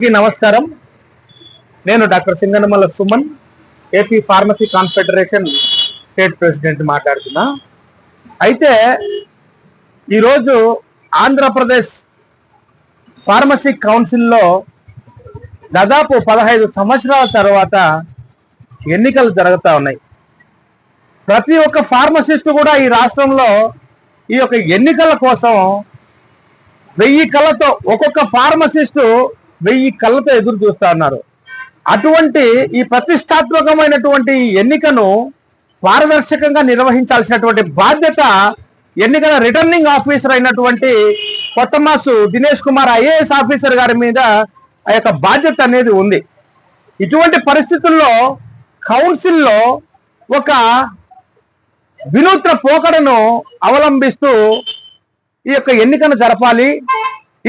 అందరికీ నమస్కారం. నేను doctor Singanamalla Suman AP pharmacy confederation state president మాట్లాడుతున్నా. అయితే ఈరోజు ఆంధ్రప్రదేశ్ ఫార్మసీ కౌన్సిల్లో దాదాపు పదహైదు సంవత్సరాల తర్వాత ఎన్నికలు జరుగుతూ ఉన్నాయి. ప్రతి ఒక్క ఫార్మసిస్ట్ కూడా ఈ రాష్ట్రంలో ఈ యొక్క ఎన్నికల కోసం వెయ్యి కళ్ళతో ఒక్కొక్క ఫార్మసిస్టు వెయ్యి కళ్ళతో ఎదురు చూస్తా ఉన్నారు అటువంటి ఈ ప్రతిష్టాత్మకమైనటువంటి ఎన్నికను పారదర్శకంగా నిర్వహించాల్సినటువంటి బాధ్యత ఎన్నికల రిటర్నింగ్ ఆఫీసర్ అయినటువంటి కొత్తమాసు దినేష్ కుమార్ ఐఏఎస్ ఆఫీసర్ గారి మీద ఆ యొక్క బాధ్యత అనేది ఉంది. ఇటువంటి పరిస్థితుల్లో కౌన్సిల్లో ఒక వినూత్న పోకడను అవలంబిస్తూ ఈ యొక్క ఎన్నికను జరపాలి.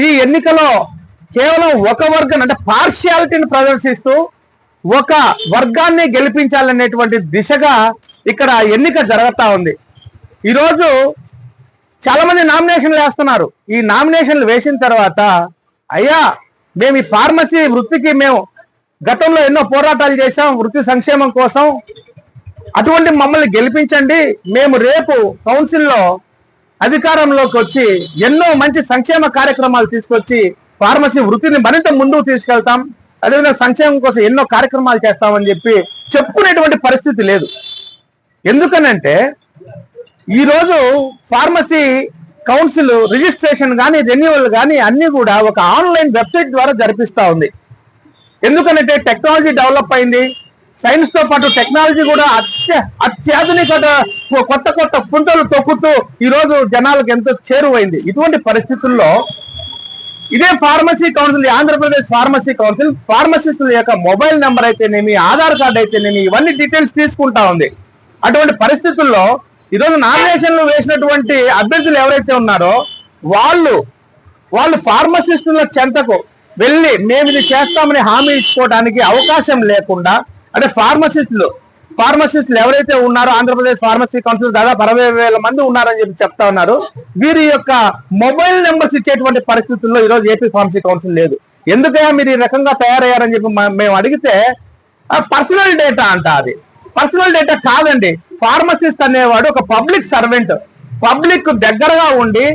ఈ ఎన్నికలో కేవలం ఒక వర్గం అంటే పార్షియాలిటీని ప్రదర్శిస్తూ ఒక వర్గాన్ని గెలిపించాలనేటువంటి దిశగా ఇక్కడ ఎన్నిక జరుగుతూ ఉంది. ఈరోజు చాలా మంది నామినేషన్లు వేస్తున్నారు. ఈ నామినేషన్లు వేసిన తర్వాత అయ్యా మేము ఈ ఫార్మసీ వృత్తికి మేము గతంలో ఎన్నో పోరాటాలు చేశాం వృత్తి సంక్షేమం కోసం. అటువంటి మమ్మల్ని గెలిపించండి. మేము రేపు కౌన్సిల్లో అధికారంలోకి వచ్చి ఎన్నో మంచి సంక్షేమ కార్యక్రమాలు తీసుకొచ్చి ఫార్మసీ వృత్తిని మరింత ముందుకు తీసుకెళ్తాం. అదేవిధంగా సంక్షేమం కోసం ఎన్నో కార్యక్రమాలు చేస్తామని చెప్పి చెప్పుకునేటువంటి పరిస్థితి లేదు. ఎందుకనంటే ఈరోజు ఫార్మసీ కౌన్సిల్ రిజిస్ట్రేషన్ కానీ రెన్యువల్ కానీ అన్ని కూడా ఒక ఆన్లైన్ వెబ్సైట్ ద్వారా జరిపిస్తా ఉంది. ఎందుకంటే టెక్నాలజీ డెవలప్ అయింది. సైన్స్తో పాటు టెక్నాలజీ కూడా అత్య అత్యాధునిక కొత్త కొత్త పుంతలు తొక్కుతూ ఈ రోజు జనాలకు ఎంతో చేరువైంది. ఇటువంటి పరిస్థితుల్లో ఇదే pharmacy council Andhra Pradesh pharmacy council. ఫార్మసిస్టుల యొక్క మొబైల్ నెంబర్ అయితేనేమి ఆధార్ కార్డు అయితేనేమి ఇవన్నీ డీటెయిల్స్ తీసుకుంటా ఉంది. అటువంటి పరిస్థితుల్లో ఈరోజు నామినేషన్లు వేసినటువంటి అభ్యర్థులు ఎవరైతే ఉన్నారో వాళ్ళు వాళ్ళు ఫార్మసిస్టుల చెంతకు వెళ్ళి మేము ఇది చేస్తామని హామీ ఇచ్చుకోవడానికి అవకాశం లేకుండా అంటే ఫార్మసిస్టులు ఫార్మసిస్టులు ఎవరైతే ఉన్నారో ఆంధ్రప్రదేశ్ ఫార్మసీ కౌన్సిల్ దాదాపు అరవై వేల మంది ఉన్నారని చెప్పి చెప్తా ఉన్నారు. వీరి యొక్క మొబైల్ నెంబర్స్ ఇచ్చేటువంటి పరిస్థితుల్లో ఈరోజు ఏపీ ఫార్మసీ కౌన్సిల్ లేదు. ఎందుకయ్యా మీరు ఈ రకంగా తయారయ్యారని చెప్పి మేము అడిగితే పర్సనల్ డేటా అంట అది. పర్సనల్ డేటా కాదండి. ఫార్మసిస్ట్ అనేవాడు ఒక పబ్లిక్ సర్వెంట్. పబ్లిక్ దగ్గరగా ఉండి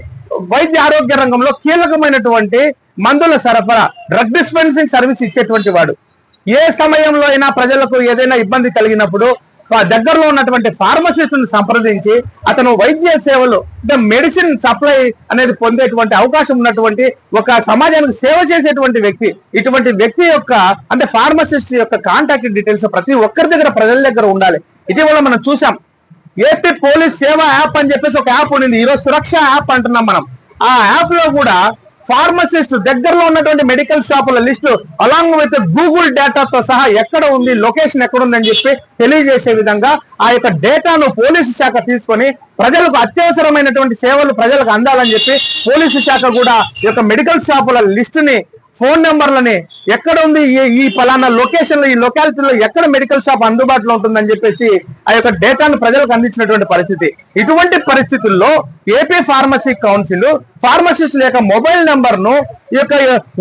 వైద్య ఆరోగ్య రంగంలో కీలకమైనటువంటి మందుల సరఫరా డ్రగ్ డిస్పెన్సింగ్ సర్వీస్ ఇచ్చేటువంటి వాడు. ఏ సమయంలో అయినా ప్రజలకు ఏదైనా ఇబ్బంది కలిగినప్పుడు దగ్గరలో ఉన్నటువంటి ఫార్మసిస్ట్ సంప్రదించి అతను వైద్య సేవలు అంటే మెడిసిన్ సప్లై అనేది పొందేటువంటి అవకాశం ఉన్నటువంటి ఒక సమాజానికి సేవ చేసేటువంటి వ్యక్తి ఇటువంటి వ్యక్తి యొక్క అంటే ఫార్మసిస్ట్ యొక్క కాంటాక్ట్ డీటెయిల్స్ ప్రతి ఒక్కరి దగ్గర ప్రజల దగ్గర ఉండాలి. ఇటీవల మనం చూసాం ఏపీ పోలీస్ సేవ యాప్ అని చెప్పేసి ఒక యాప్ ఉండింది. ఈరోజు సురక్ష యాప్ అంటున్నాం మనం. ఆ యాప్లో కూడా ఫార్మసిస్ట్ దగ్గరలో ఉన్నటువంటి మెడికల్ షాపుల లిస్టు అలాంగ్ విత్ గూగుల్ డేటాతో సహా ఎక్కడ ఉంది లొకేషన్ ఎక్కడ ఉందని చెప్పి తెలియజేసే విధంగా ఆ యొక్క డేటాను పోలీసు శాఖ తీసుకొని ప్రజలకు అత్యవసరమైనటువంటి సేవలు ప్రజలకు అందాలని చెప్పి పోలీసు శాఖ కూడా ఈ యొక్క మెడికల్ షాపుల లిస్టుని ఫోన్ నెంబర్లని ఎక్కడ ఉంది? ఈ- ఈ పలానా లొకేషన్లో ఈ లొకాలిటీలో ఎక్కడ మెడికల్ షాప్ అందుబాటులో ఉంటుందని చెప్పేసి ఆ యొక్క డేటాను ప్రజలకు అందించినటువంటి పరిస్థితి. ఇటువంటి పరిస్థితుల్లో ఏపీ ఫార్మసీ కౌన్సిల్ ఫార్మసిస్టుల యొక్క మొబైల్ నెంబర్ను ఈ యొక్క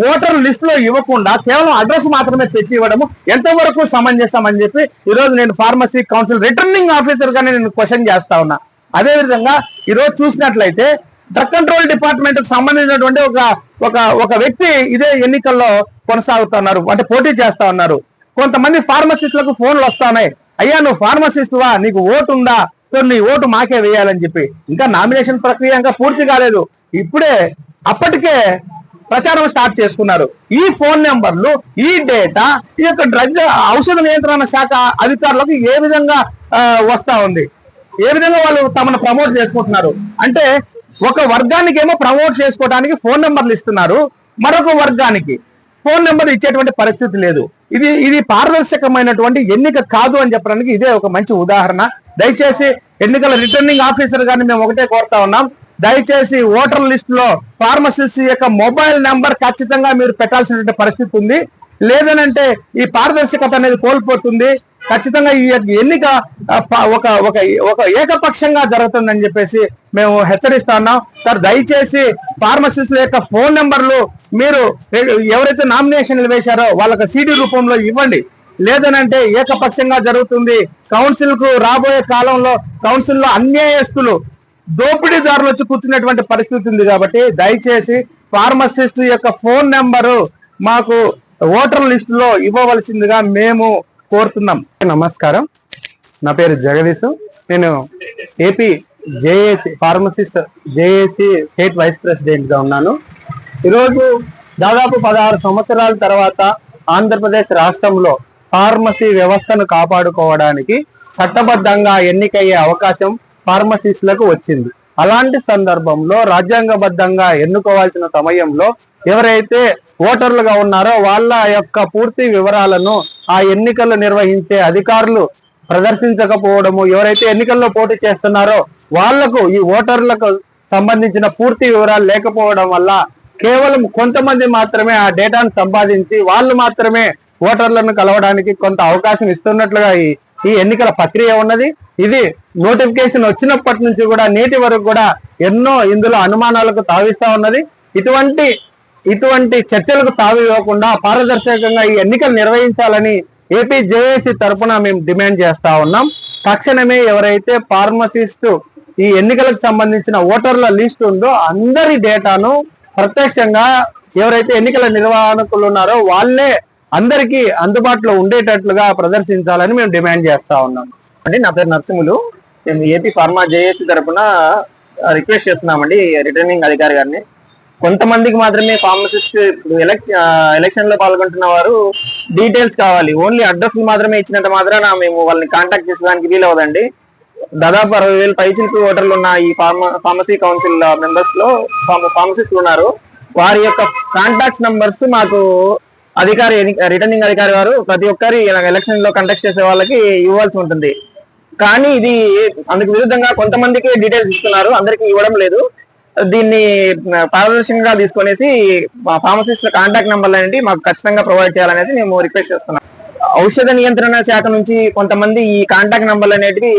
ఓటర్ లిస్ట్లో ఇవ్వకుండా కేవలం అడ్రస్ మాత్రమే పెట్టి ఇవ్వడము ఎంతవరకు సమంజసమని చెప్పి ఈరోజు నేను ఫార్మసీ కౌన్సిల్ రిటర్నింగ్ ఆఫీసర్ గానే నేను క్వశ్చన్ చేస్తా ఉన్నా. అదేవిధంగా ఈరోజు చూసినట్లయితే డ్రగ్ కంట్రోల్ డిపార్ట్మెంట్కు సంబంధించినటువంటి ఒక ఒక ఒక వ్యక్తి ఇదే ఎన్నికల్లో కొనసాగుతున్నారు అంటే పోటీ చేస్తా ఉన్నారు. కొంతమంది ఫార్మసిస్టులకు ఫోన్లు వస్తున్నాయి. అయ్యా నువ్వు ఫార్మసిస్టువా? నీకు ఓటు ఉందా? సో నీ ఓటు మాకే వేయాలని చెప్పి. ఇంకా నామినేషన్ ప్రక్రియ ఇంకా పూర్తి కాలేదు. ఇప్పుడే అప్పటికే ప్రచారం స్టార్ట్ చేసుకున్నారు. ఈ ఫోన్ నెంబర్లు ఈ డేటా ఈ యొక్క డ్రగ్ ఔషధ నియంత్రణ శాఖ అధికారులకు ఏ విధంగా వస్తా ఉంది? ఏ విధంగా వాళ్ళు తమను ప్రమోట్ చేసుకుంటున్నారు? అంటే ఒక వర్గానికి ఏమో ప్రమోట్ చేసుకోవడానికి ఫోన్ నెంబర్లు ఇస్తున్నారు మరొక వర్గానికి ఫోన్ నెంబర్ ఇచ్చేటువంటి పరిస్థితి లేదు. ఇది ఇది పారదర్శకమైనటువంటి ఎన్నిక కాదు అని చెప్పడానికి ఇదే ఒక మంచి ఉదాహరణ. దయచేసి ఎన్నికల రిటర్నింగ్ ఆఫీసర్ గారిని మేము ఒకటే కోరుతా ఉన్నాం. దయచేసి ఓటర్ లిస్ట్లో ఫార్మసిస్ట్ యొక్క మొబైల్ నెంబర్ ఖచ్చితంగా మీరు పెట్టాల్సినటువంటి పరిస్థితి ఉంది. లేదనంటే ఈ పారదర్శకత అనేది కోల్పోతుంది. ఖచ్చితంగా ఈ యొక్క ఎన్నిక ఒక ఒక ఒక ఏకపక్షంగా జరుగుతుందని చెప్పేసి మేము హెచ్చరిస్తా ఉన్నాం. సార్ దయచేసి ఫార్మసిస్టుల యొక్క ఫోన్ నెంబర్లు మీరు ఎవరైతే నామినేషన్లు వేశారో వాళ్ళకి సీడీ రూపంలో ఇవ్వండి. లేదనంటే ఏకపక్షంగా జరుగుతుంది. కౌన్సిల్కు రాబోయే కాలంలో కౌన్సిల్లో అన్యాయస్తులు దోపిడీదారులు వచ్చి కూర్చున్నటువంటి పరిస్థితి ఉంది కాబట్టి దయచేసి ఫార్మసిస్ట్ యొక్క ఫోన్ నెంబరు మాకు ఓటర్ లిస్ట్లో ఇవ్వవలసిందిగా మేము కోరుతున్నాం. నమస్కారం. నా పేరు జగదీష్ నేను AP JAC pharmacist JAC state vice ప్రెసిడెంట్గా ఉన్నాను. ఈరోజు దాదాపు పదహారు సంవత్సరాల తర్వాత ఆంధ్రప్రదేశ్ రాష్ట్రంలో ఫార్మసీ వ్యవస్థను కాపాడుకోవడానికి చట్టబద్ధంగా ఎన్నికయ్యే అవకాశం ఫార్మసిస్టులకు వచ్చింది. అలాంటి సందర్భంలో రాజ్యాంగబద్ధంగా ఎన్నుకోవాల్సిన సమయంలో ఎవరైతే ఓటర్లుగా ఉన్నారో వాళ్ళ యొక్క పూర్తి వివరాలను ఆ ఎన్నికలు నిర్వహించే అధికారులు ప్రదర్శించకపోవడము ఎవరైతే ఎన్నికల్లో పోటీ చేస్తున్నారో వాళ్ళకు ఈ ఓటర్లకు సంబంధించిన పూర్తి వివరాలు లేకపోవడం వల్ల కేవలం కొంతమంది మాత్రమే ఆ డేటాను సంపాదించి వాళ్ళు మాత్రమే ఓటర్లను కలవడానికి కొంత అవకాశం ఇస్తున్నట్లుగా ఈ ఈ ఎన్నికల ప్రక్రియ ఉన్నది. ఇది నోటిఫికేషన్ వచ్చినప్పటి నుంచి కూడా నేటి వరకు కూడా ఎన్నో ఇందులో అనుమానాలకు తావిస్తా ఉన్నది. ఇటువంటి ఇటువంటి చర్చలకు తావి ఇవ్వకుండా పారదర్శకంగా ఈ ఎన్నికలు నిర్వహించాలని ఏపీ జేఏసీ తరఫున మేము డిమాండ్ చేస్తా ఉన్నాం. తక్షణమే ఎవరైతే ఫార్మసిస్టు ఈ ఎన్నికలకు సంబంధించిన ఓటర్ల లిస్ట్ ఉందో అందరి డేటాను ప్రత్యక్షంగా ఎవరైతే ఎన్నికల నిర్వాహకులు ఉన్నారో వాళ్ళే అందరికీ అందుబాటులో ఉండేటట్లుగా ప్రదర్శించాలని మేము డిమాండ్ చేస్తా ఉన్నాం. అండి నా పేరు నరసింహులు. మేము ఏపీ ఫార్మా జేఏసీ తరఫున రిక్వెస్ట్ చేస్తున్నామండి రిటర్నింగ్ అధికారి గారిని. కొంతమందికి మాత్రమే ఫార్మసిస్ట్ ఎలక్షన్లో పాల్గొంటున్న వారు డీటెయిల్స్ కావాలి. ఓన్లీ అడ్రస్ మాత్రమే ఇచ్చినంత మాత్రాన మేము వాళ్ళని కాంటాక్ట్ చేసేదానికి వీలు అవ్వదండి దాదాపు అరవై వేల పైచిలకు ఓటర్లు ఉన్న ఈ ఫార్మా ఫార్మసీ కౌన్సిల్ మెంబర్స్లో ఫార్మసిస్టులు ఉన్నారు. వారి యొక్క కాంటాక్ట్స్ నంబర్స్ మాకు అధికారి రిటర్నింగ్ అధికారి వారు ప్రతి ఒక్కరి ఎలక్షన్లో కండక్ట్ చేసే వాళ్ళకి ఇవ్వాల్సి ఉంటుంది. కానీ ఇది అందుకు విరుద్ధంగా కొంతమందికి డీటెయిల్స్ ఇస్తున్నారు అందరికి ఇవ్వడం లేదు. దీన్ని పారదర్శకంగా తీసుకునేసి మా ఫార్మసిస్ట్ కాంటాక్ట్ నెంబర్లు అనేది మాకు ఖచ్చితంగా ప్రొవైడ్ చేయాలనేది మేము రిక్వెస్ట్ చేస్తున్నాం. ఔషధ నియంత్రణ శాఖ నుంచి కొంతమంది ఈ కాంటాక్ట్ నెంబర్లు అనేటివి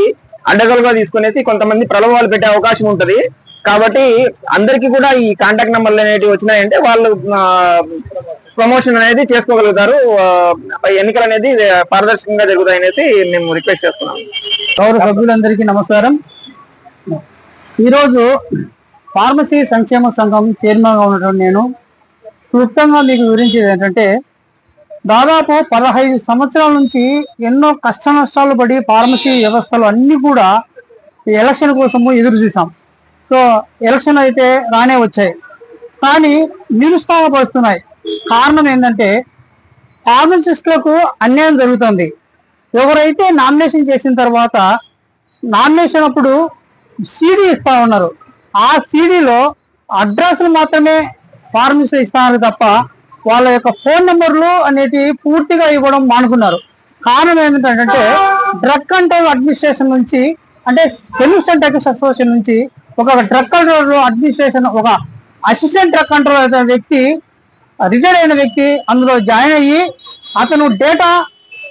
అడ్డగోలుగా తీసుకునేసి కొంతమంది ప్రలోభాలు పెట్టే అవకాశం ఉంటుంది. కాబట్టి అందరికీ కూడా ఈ కాంటాక్ట్ నెంబర్లు అనేటివి వచ్చినాయంటే వాళ్ళు ప్రమోషన్ అనేది చేసుకోగలుగుతారు. ఎన్నికలు అనేది పారదర్శకంగా జరుగుతాయి అనేది మేము రిక్వెస్ట్ చేస్తున్నాం. గౌరవ సభ్యులందరికీ నమస్కారం. ఈరోజు ఫార్మసీ సంక్షేమ సంఘం చైర్మన్గా ఉన్నటువంటి నేను. క్లుప్తంగా మీకు వివరించేది ఏంటంటే దాదాపు పదహైదు సంవత్సరాల నుంచి ఎన్నో కష్ట నష్టాలు పడి ఫార్మసీ వ్యవస్థలు అన్నీ కూడా ఈ ఎలక్షన్ కోసము ఎదురు చూసాం సో ఎలక్షన్ అయితే రానే వచ్చాయి. కానీ నిరుత్సాహపరుస్తున్నాయి. కారణం ఏంటంటే ఫార్మసిస్టులకు అన్యాయం జరుగుతుంది. ఎవరైతే నామినేషన్ చేసిన తర్వాత నామినేషన్ అప్పుడు సీడీ ఇస్తా ఉన్నారు. ఆ సీడీలో అడ్రస్లు మాత్రమే ఫార్మసీ ఇస్తున్నారు తప్ప వాళ్ళ యొక్క ఫోన్ నెంబర్లు అనేటివి పూర్తిగా ఇవ్వడం మానుకున్నారు. కారణం ఏంటంటే డ్రగ్ కంట్రోల్ అడ్మినిస్ట్రేషన్ నుంచి అంటే తెలుగు అండ్ డ్రగ్స్ అసోసియేషన్ నుంచి ఒక డ్రగ్ కంట్రోల్ అడ్మినిస్ట్రేషన్ ఒక అసిస్టెంట్ డ్రగ్ కంట్రోల్ వ్యక్తి రిటైర్ అయిన వ్యక్తి అందులో జాయిన్ అయ్యి అతను డేటా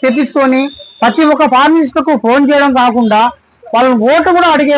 తెప్పించుకొని ప్రతి ఒక్క ఫార్మిస్ట్కు ఫోన్ చేయడం కాకుండా వాళ్ళని ఓటు కూడా అడిగే